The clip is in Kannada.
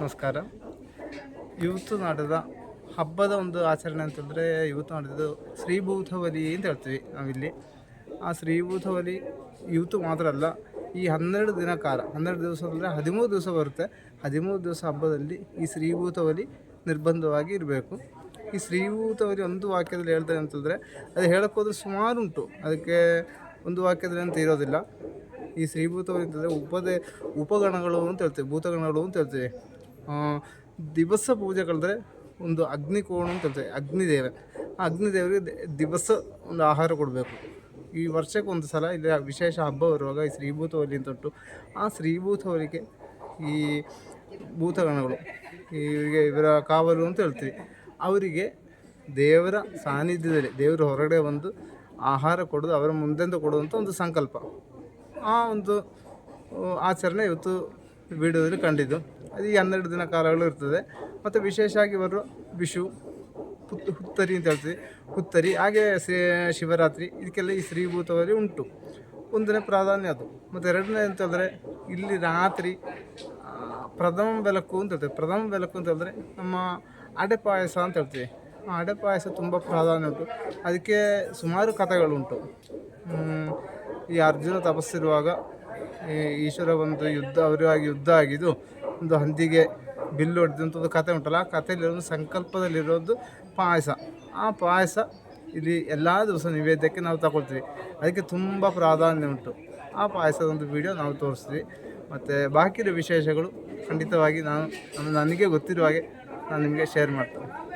ನಮಸ್ಕಾರ. ಇವತ್ತು ನಾಡದ ಹಬ್ಬದ ಒಂದು ಆಚರಣೆ ಅಂತಂದರೆ ಇವತ್ತು ನಾಡಿದ್ದು ಶ್ರೀಭೂತವಲಿ ಅಂತ ಹೇಳ್ತೀವಿ ನಾವಿಲ್ಲಿ. ಆ ಶ್ರೀಭೂತವಲಿ ಇವತ್ತು ಮಾತ್ರ ಅಲ್ಲ, ಈ ಹನ್ನೆರಡು ದಿನ ಕಾಲ, ಹನ್ನೆರಡು ದಿವಸ ಅಂದರೆ ಹದಿಮೂರು ದಿವಸ ಬರುತ್ತೆ. ಹದಿಮೂರು ದಿವಸ ಹಬ್ಬದಲ್ಲಿ ಈ ಶ್ರೀಭೂತವಲಿ ನಿರ್ಬಂಧವಾಗಿ ಇರಬೇಕು. ಈ ಶ್ರೀಭೂತವಲಿ ಒಂದು ವಾಕ್ಯದಲ್ಲಿ ಹೇಳ್ತಾರೆ ಅಂತಂದರೆ, ಅದು ಹೇಳೋಕ್ಕೋದ್ರೆ ಸುಮಾರು ಉಂಟು. ಅದಕ್ಕೆ ಒಂದು ವಾಕ್ಯದಲ್ಲಿ ಅಂತ ಇರೋದಿಲ್ಲ. ಈ ಶ್ರೀಭೂತವಲಿ ಅಂತಂದರೆ ಉಪದೇ, ಉಪಗಣಗಳು ಅಂತ ಹೇಳ್ತೀವಿ, ಭೂತಗಣಗಳು ಅಂತ ಹೇಳ್ತೀವಿ. ಆ, ಪೂಜೆ ಕಳೆದ್ರೆ ಒಂದು ಅಗ್ನಿಕೋಣ ಅಂತ ಹೇಳ್ತೇವೆ ಅಗ್ನಿದೇವ. ಆ ಅಗ್ನಿದೇವರಿಗೆ ದಿವಸ ಒಂದು ಆಹಾರ ಕೊಡಬೇಕು. ಈ ವರ್ಷಕ್ಕೆ ಒಂದು ಸಲ ಇಲ್ಲಿ ವಿಶೇಷ ಹಬ್ಬ ಬರುವಾಗ ಈ ಶ್ರೀಭೂತವಲಿ ಅಂತ ಉಂಟು. ಆ ಶ್ರೀಭೂತವಲಿಗೆ ಈ ಭೂತಗಣಗಳು ಇವರಿಗೆ ಇವರ ಕಾವಲು ಅಂತ ಹೇಳ್ತೀವಿ. ಅವರಿಗೆ ದೇವರ ಸಾನ್ನಿಧ್ಯದಲ್ಲಿ ದೇವರು ಹೊರಗಡೆ ಬಂದು ಆಹಾರ ಕೊಡೋದು ಅವರ ಮುಂದೆಂದು ಕೊಡುವಂಥ ಒಂದು ಸಂಕಲ್ಪ. ಆ ಒಂದು ಆಚರಣೆ ಇವತ್ತು ವಿಡಿಯೋದಲ್ಲಿ ಕಂಡಿದ್ದು. ಅದು ಈ ಹನ್ನೆರಡು ದಿನ ಕಾಲಗಳು ಇರ್ತದೆ. ಮತ್ತು ವಿಶೇಷವಾಗಿ ಇವರು ವಿಷು ಹುತ್ ಹುತ್ತರಿ ಅಂತ ಹೇಳ್ತೀವಿ. ಹುತ್ತರಿ, ಹಾಗೆ ಶಿವರಾತ್ರಿ, ಇದಕ್ಕೆಲ್ಲ ಈ ಶ್ರೀಭೂತವಾಗಿ ಉಂಟು. ಒಂದನೇ ಪ್ರಾಧಾನ್ಯ ಅದು. ಮತ್ತು ಎರಡನೇ ಅಂತಂದರೆ ಇಲ್ಲಿ ರಾತ್ರಿ ಪ್ರಥಮ ಬೆಳಕು ಅಂತ ಹೇಳ್ತೀವಿ. ಪ್ರಥಮ ಬೆಳಕು ಅಂತ ಹೇಳಿದ್ರೆ ನಮ್ಮ ಅಡೆ ಪಾಯಸ ಅಂತ ಹೇಳ್ತೀವಿ. ಆ, ಅಡೆ ಪಾಯಸ ತುಂಬ ಪ್ರಾಧಾನ್ಯ ಉಂಟು. ಅದಕ್ಕೆ ಸುಮಾರು ಕಥೆಗಳುಂಟು. ಈ ಅರ್ಜುನ ತಪಸ್ಸಿರುವಾಗ ಈಶ್ವರ ಒಂದು ಯುದ್ಧ, ಅವರಿಗಾಗಿ ಯುದ್ಧ ಆಗಿದ್ದು ಒಂದು ಹಂದಿಗೆ ಬಿಲ್ಲು ಹೊಡೆದಂಥದ್ದು ಕತೆ ಉಂಟಲ್ಲ, ಆ ಕಥೆಯಲ್ಲಿರೋದು ಸಂಕಲ್ಪದಲ್ಲಿರೋದು ಪಾಯಸ. ಆ ಪಾಯಸ ಇಲ್ಲಿ ಎಲ್ಲ ದಿವಸ ನಿವೇದ್ಯಕ್ಕೆ ನಾವು ತಗೊಳ್ತೀವಿ. ಅದಕ್ಕೆ ತುಂಬ ಪ್ರಾಧಾನ್ಯ ಉಂಟು. ಆ ಪಾಯಸದ ಒಂದು ವಿಡಿಯೋ ನಾವು ತೋರಿಸ್ತೀವಿ. ಮತ್ತು ಬಾಕಿರೋ ವಿಶೇಷಗಳು ಖಂಡಿತವಾಗಿ ನಾನು ನನಗೆ ಗೊತ್ತಿರುವ ಹಾಗೆ ನಾನು ನಿಮಗೆ ಶೇರ್ ಮಾಡ್ತೇನೆ.